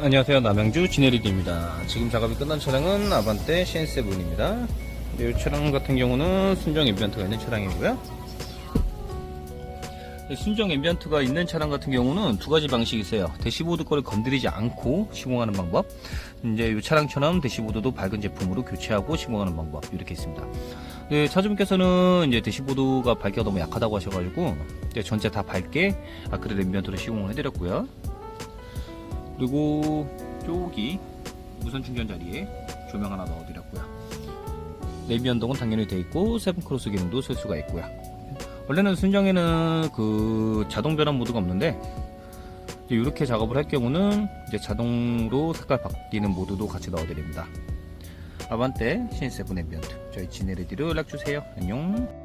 안녕하세요. 남양주 지네리드입니다. 지금 작업이 끝난 차량은 아반떼 CN7입니다. 이 차량 같은 경우는 순정 앰비언트가 있는 차량이고요. 이 순정 앰비언트가 있는 차량 같은 경우는 두 가지 방식이 있어요. 대시보드 거를 건드리지 않고 시공하는 방법 이제 이 차량처럼 대시보드도 밝은 제품으로 교체하고 시공하는 방법 이렇게 있습니다. 네, 차주분께서는 이제 대시보드가 밝기가 너무 약하다고 하셔가지고 전체 다 밝게 아크릴 앰비언트로 시공을 해드렸고요 그리고 저기 무선 충전 자리에 조명 하나 넣어드렸고요. 내비 연동은 당연히 돼 있고 세븐 크로스 기능도 쓸 수가 있고요. 원래는 순정에는 그 자동 변환 모드가 없는데 이렇게 작업을 할 경우는 이제 자동으로 색깔 바뀌는 모드도 같이 넣어드립니다. 아반떼 신세븐 앰비언트 저희 지네레디로 연락 주세요. 안녕.